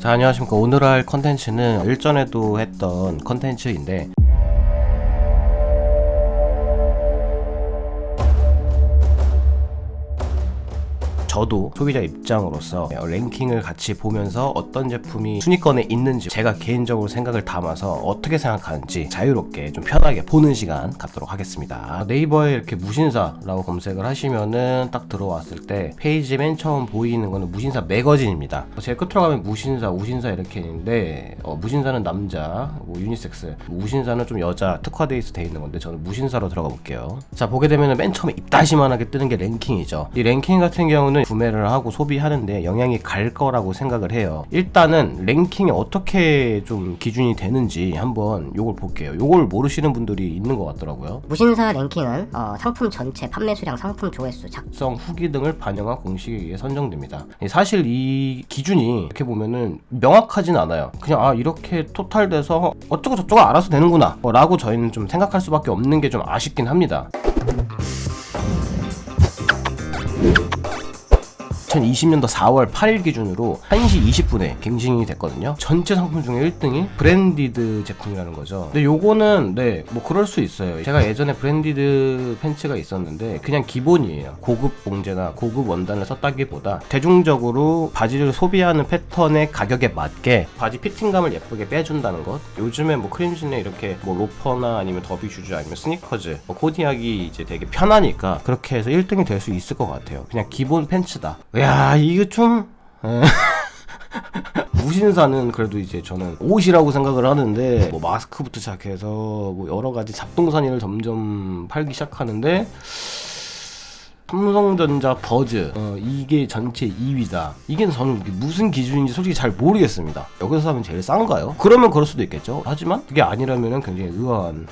자 안녕하십니까. 오늘 할 컨텐츠는 일전에도 했던 컨텐츠인데 저도 소비자 입장으로서 랭킹을 같이 보면서 어떤 제품이 순위권에 있는지 제가 개인적으로 생각을 담아서 어떻게 생각하는지 자유롭게 좀 편하게 보는 시간 갖도록 하겠습니다. 네이버에 이렇게 무신사라고 검색을 하시면은 딱 들어왔을 때 페이지 맨 처음 보이는 거는 무신사 매거진입니다. 제일 끝으로 가면 무신사, 우신사 이렇게 있는데 어, 무신사는 남자, 뭐 유니섹스, 우신사는 좀 여자 특화되어 돼 있는 건데 저는 무신사로 들어가 볼게요. 자 보게 되면은 맨 처음에 입다시만하게 뜨는 게 랭킹이죠. 이 랭킹 같은 경우는 구매를 하고 소비하는데 영향이 갈 거라고 생각을 해요. 일단은 랭킹이 어떻게 좀 기준이 되는지 한번 요걸 볼게요. 요걸 모르시는 분들이 있는 것 같더라고요. 무신사 랭킹은 어, 상품 전체 판매 수량, 상품 조회수, 작 작성 후기 등을 반영한 공식에 의해 선정됩니다. 사실 이 기준이 이렇게 보면은 명확하진 않아요. 그냥 아 이렇게 토탈돼서 어쩌고 저쩌고 알아서 되는구나 어, 라고 저희는 좀 생각할 수밖에 없는 게 좀 아쉽긴 합니다. 2020년도 4월 8일 기준으로 1시 20분에 갱신이 됐거든요. 전체 상품 중에 1등이 브랜디드 제품이라는 거죠. 근데 요거는 네, 뭐 그럴 수 있어요. 제가 예전에 브랜디드 팬츠가 있었는데 그냥 기본이에요. 고급 봉제나 고급 원단을 썼다기보다 대중적으로 바지를 소비하는 패턴의 가격에 맞게 바지 피팅감을 예쁘게 빼준다는 것. 요즘에 뭐 크림신에 이렇게 뭐 로퍼나 아니면 더비 슈즈 아니면 스니커즈, 뭐 코디하기 이제 되게 편하니까 그렇게 해서 1등이 될 수 있을 것 같아요. 그냥 기본 팬츠다. 야 이거 좀 에. 무신사는 그래도 이제 저는 옷이라고 생각을 하는데 뭐 마스크부터 시작해서 뭐 여러 가지 잡동사니를 점점 팔기 시작하는데 삼성전자 버즈 어, 이게 전체 2위다. 이게 저는 무슨 기준인지 솔직히 잘 모르겠습니다. 여기서 사면 제일 싼가요? 그러면 그럴 수도 있겠죠. 하지만 그게 아니라면 굉장히 의아한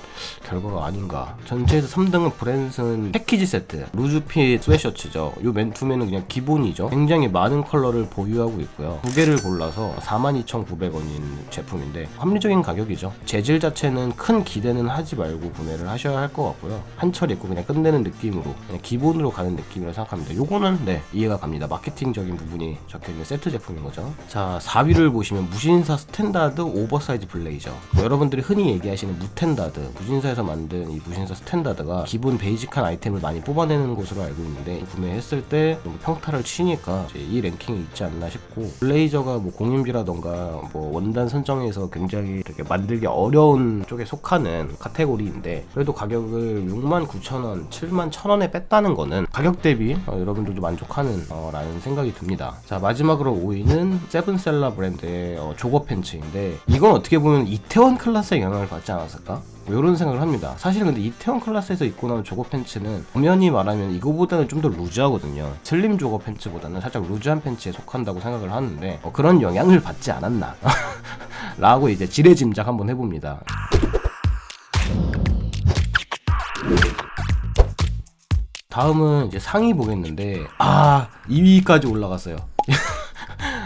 결과가 아닌가. 전체에서 3등은 브랜슨 패키지 세트 루즈핏 스웨셔츠죠. 요 맨투맨은 그냥 기본이죠. 굉장히 많은 컬러를 보유하고 있고요. 두 개를 골라서 42,900원인 제품인데 합리적인 가격이죠. 재질 자체는 큰 기대는 하지 말고 구매를 하셔야 할 것 같고요. 한철 입고 그냥 끝내는 느낌으로 그냥 기본으로 가는 느낌이라 생각합니다. 요거는 네 이해가 갑니다. 마케팅적인 부분이 적혀있는 세트 제품인 거죠. 자 4위를 보시면 무신사 스탠다드 오버사이즈 블레이저. 뭐 여러분들이 흔히 얘기하시는 무텐다드 무신사에서 만든 이 무신사 스탠다드가 기본 베이직한 아이템을 많이 뽑아내는 곳으로 알고 있는데 구매했을 때 평타를 치니까 이 랭킹이 있지 않나 싶고 블레이저가 뭐 공임비라던가 뭐 원단 선정에서 굉장히 되게 만들기 어려운 쪽에 속하는 카테고리인데 그래도 가격을 69,000원, 71,000원에 뺐다는 거는 가격 대비 어, 여러분들도 만족하는 어, 라는 생각이 듭니다. 자 마지막으로 5위는 세븐셀라 브랜드의 어, 조거 팬츠인데 이건 어떻게 보면 이태원 클래스의 영향을 받지 않았을까? 뭐 이런 생각을 합니다. 사실은 근데 이태원 클래스에서 입고 나온 조거 팬츠는 엄연히 말하면 이거보다는 좀 더 루즈하거든요. 슬림 조거 팬츠보다는 살짝 루즈한 팬츠에 속한다고 생각을 하는데 어, 그런 영향을 받지 않았나 라고 이제 지레짐작 한번 해봅니다. 다음은 이제 상위 보겠는데 아 2위까지 올라갔어요.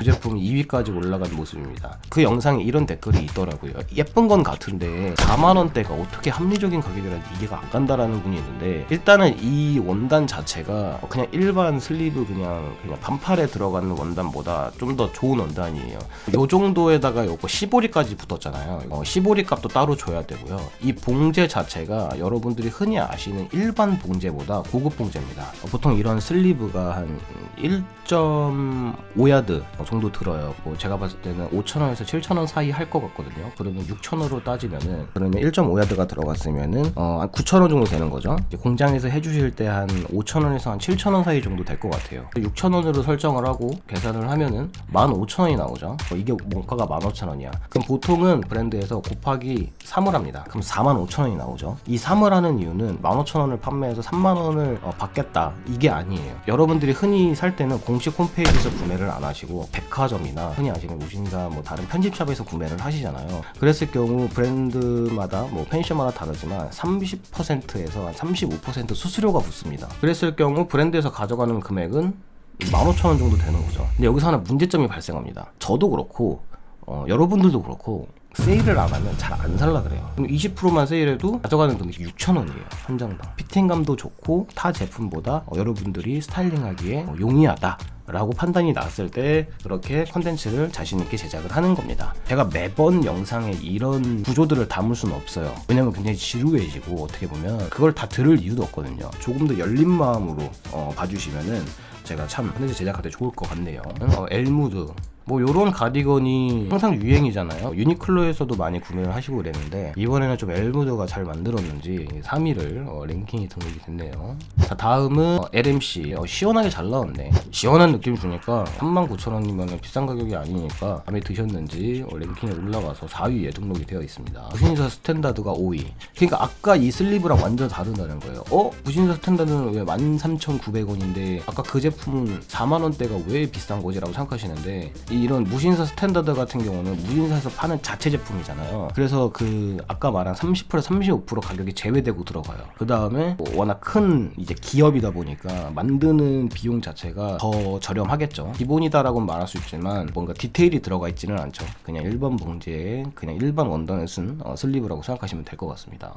이 제품이 2위까지 올라간 모습입니다. 그 영상에 이런 댓글이 있더라고요. 예쁜 건 같은데 4만 원대가 어떻게 합리적인 가격이라는지 이해가 안 간다라는 분이 있는데 일단은 이 원단 자체가 그냥 일반 슬리브 그냥 그냥 반팔에 들어가는 원단보다 좀 더 좋은 원단이에요. 요 정도에다가 요거 시보리까지 붙었잖아요. 어, 시보리 값도 따로 줘야 되고요. 이 봉제 자체가 여러분들이 흔히 아시는 일반 봉제보다 고급 봉제입니다. 어, 보통 이런 슬리브가 한 1.5야드 정도 들어요. 뭐 제가 봤을 때는 5,000원에서 7,000원 사이 할 것 같거든요. 그러면 6,000원으로 따지면은 그러면 1.5야드가 들어갔으면은 어, 9,000원 정도 되는 거죠. 공장에서 해주실 때 한 5,000원에서 한 7,000원 사이 정도 될 것 같아요. 6,000원으로 설정을 하고 계산을 하면은 15,000원이 나오죠. 어, 이게 원가가 15,000원이야. 그럼 보통은 브랜드에서 곱하기 3을 합니다. 그럼 45,000원이 나오죠. 이 3을 하는 이유는 15,000원을 판매해서 3만원을 어, 받겠다. 이게 아니에요. 여러분들이 흔히 살 때는 공식 홈페이지에서 구매를 안 하시고 백화점이나 흔히 아시는 무신사 뭐 다른 편집샵에서 구매를 하시잖아요. 그랬을 경우 브랜드마다 뭐 펜션마다 다르지만 30%에서 한 35% 수수료가 붙습니다. 그랬을 경우 브랜드에서 가져가는 금액은 15,000원 정도 되는 거죠. 근데 여기서 하나 문제점이 발생합니다. 저도 그렇고 어, 여러분들도 그렇고 세일을 안 하면 잘 안 살라 그래요. 그럼 20%만 세일해도 가져가는 금액이 6,000원이에요. 한 장당. 피팅감도 좋고 타 제품보다 어, 여러분들이 스타일링하기에 어, 용이하다. 라고 판단이 났을 때 그렇게 컨텐츠를 자신있게 제작을 하는 겁니다. 제가 매번 영상에 이런 구조들을 담을 수는 없어요. 왜냐면 굉장히 지루해지고 어떻게 보면 그걸 다 들을 이유도 없거든요. 조금 더 열린 마음으로 어, 봐주시면은 제가 참 컨텐츠 제작할 때 좋을 것 같네요. 어, 엘무드 뭐 요런 가디건이 항상 유행이잖아요. 유니클로에서도 많이 구매를 하시고 그랬는데 이번에는 좀 엘무드가 잘 만들었는지 3위를 어, 랭킹이 등록이 됐네요. 자 다음은 어, LMC 어, 시원하게 잘 나왔네. 시원한 느낌 주니까 39,000원이면 비싼 가격이 아니니까 마음에 드셨는지 어, 랭킹에 올라가서 4위에 등록이 되어 있습니다. 무신사 스탠다드가 5위. 그러니까 아까 이 슬리브랑 완전 다르다는 거예요. 어? 무신사 스탠다드는 왜 13,900원인데 아까 그 제품은 4만 원대가 왜 비싼 거지 라고 생각하시는데 이- 이런 무신사 스탠다드 같은 경우는 무신사에서 파는 자체 제품이잖아요. 그래서 그 아까 말한 30% 35% 가격이 제외되고 들어가요. 그 다음에 워낙 큰 이제 기업이다 보니까 만드는 비용 자체가 더 저렴하겠죠. 기본이다라고는 말할 수 있지만 뭔가 디테일이 들어가 있지는 않죠. 그냥 일반 봉지에 그냥 일반 원단을 쓴 어, 슬리브라고 생각하시면 될 것 같습니다.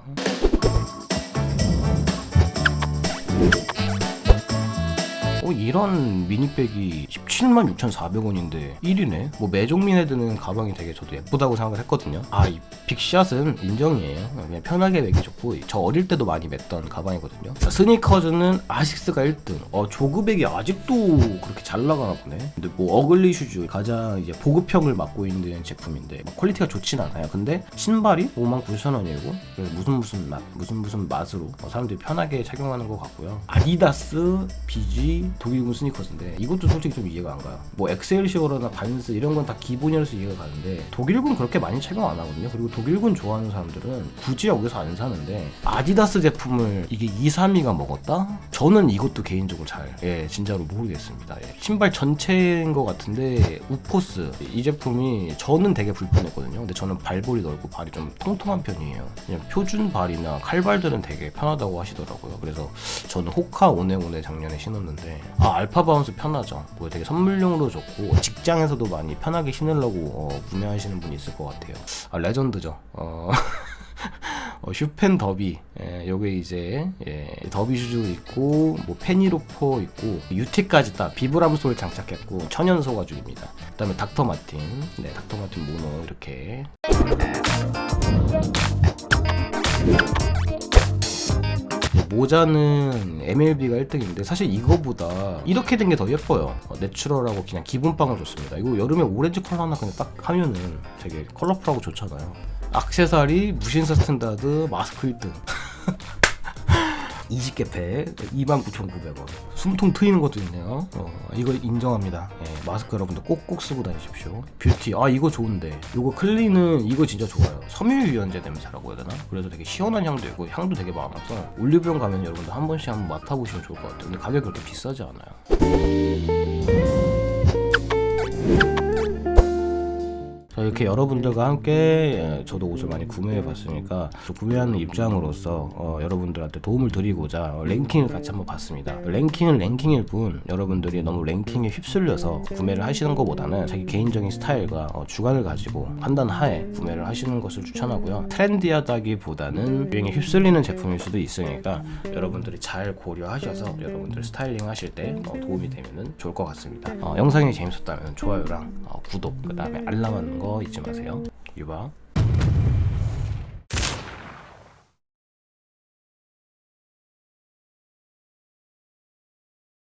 어, 이런 미니백이 17만 6,400원인데 1위네? 뭐 매종민에 드는 가방이 되게 저도 예쁘다고 생각을 했거든요. 아, 이 빅샷은 인정이에요. 그냥 편하게 매기 좋고 저 어릴 때도 많이 맸던 가방이거든요. 자, 스니커즈는 아식스가 1등. 어, 조그백이 아직도 그렇게 잘 나가나 보네. 근데 뭐 어글리 슈즈 가장 이제 보급형을 맡고 있는 제품인데 뭐 퀄리티가 좋진 않아요. 근데 신발이 59,000원이고 무슨 무슨 맛, 무슨 무슨 맛으로 어, 사람들이 편하게 착용하는 것 같고요. 아디다스, BG, 독일군 스니커즈인데 이것도 솔직히 좀 이해가 안 가요. 뭐 엑셀시어나 반스 이런 건 다 기본이라서 이해가 가는데 독일군 그렇게 많이 착용 안 하거든요. 그리고 독일군 좋아하는 사람들은 굳이 여기서 안 사는데 아디다스 제품을 이게 2, 3위가 먹었다? 저는 이것도 개인적으로 잘 예, 진짜로 모르겠습니다. 예. 신발 전체인 것 같은데 우포스 이 제품이 저는 되게 불편했거든요. 근데 저는 발볼이 넓고 발이 좀 통통한 편이에요. 그냥 표준 발이나 칼발들은 되게 편하다고 하시더라고요. 그래서 저는 호카 오네오네 작년에 신었는데 아 알파 바운스 편하죠. 뭐 되게 선 물용으로 좋고 직장에서도 많이 편하게 신으려고 어, 구매하시는 분이 있을 것 같아요. 아 레전드죠. 어. 어, 슈펜 더비 예, 요게 이제 예, 더비 슈즈 있고 뭐 페니로퍼 있고 유티까지 다 비브람 솔 장착했고 천연 소가죽입니다 그다음에 닥터 마틴 네 닥터 마틴 모노 이렇게 모자는 MLB가 1등인데 사실 이거보다 이렇게 된 게 더 예뻐요. 어, 내추럴하고 그냥 기본빵을 줬습니다. 이거 여름에 오렌지 컬러 하나 그냥 딱 하면은 되게 컬러풀하고 좋잖아요. 악세사리 무신사 스탠다드 마스크 1등. 20개 팩 29,900원 숨통 트이는 것도 있네요. 어, 이거 인정합니다. 예, 마스크 여러분들 꼭꼭 쓰고 다니십시오. 뷰티. 아 이거 좋은데. 이거 클리는 이거 진짜 좋아요. 섬유유연제 냄새라고 해야 되나? 그래서 되게 시원한 향도 있고 향도 되게 많아서 올리브영 가면 여러분들 한 번씩 한번 맡아보시면 좋을 것 같아요. 근데 가격이 그렇게 비싸지 않아요 이렇게 여러분들과 함께 예, 저도 옷을 많이 구매해 봤으니까 또 구매하는 입장으로서 어, 여러분들한테 도움을 드리고자 어, 랭킹을 같이 한번 봤습니다. 랭킹은 랭킹일 뿐 여러분들이 너무 랭킹에 휩쓸려서 구매를 하시는 것보다는 자기 개인적인 스타일과 어, 주관을 가지고 판단 하에 구매를 하시는 것을 추천하고요. 트렌디하다기보다는 유행에 휩쓸리는 제품일 수도 있으니까 여러분들이 잘 고려하셔서 여러분들 스타일링 하실 때 어, 도움이 되면 좋을 것 같습니다. 어, 영상이 재밌었다면 좋아요랑 어, 구독 그 다음에 알람 하는 거 잊지 마세요. 유바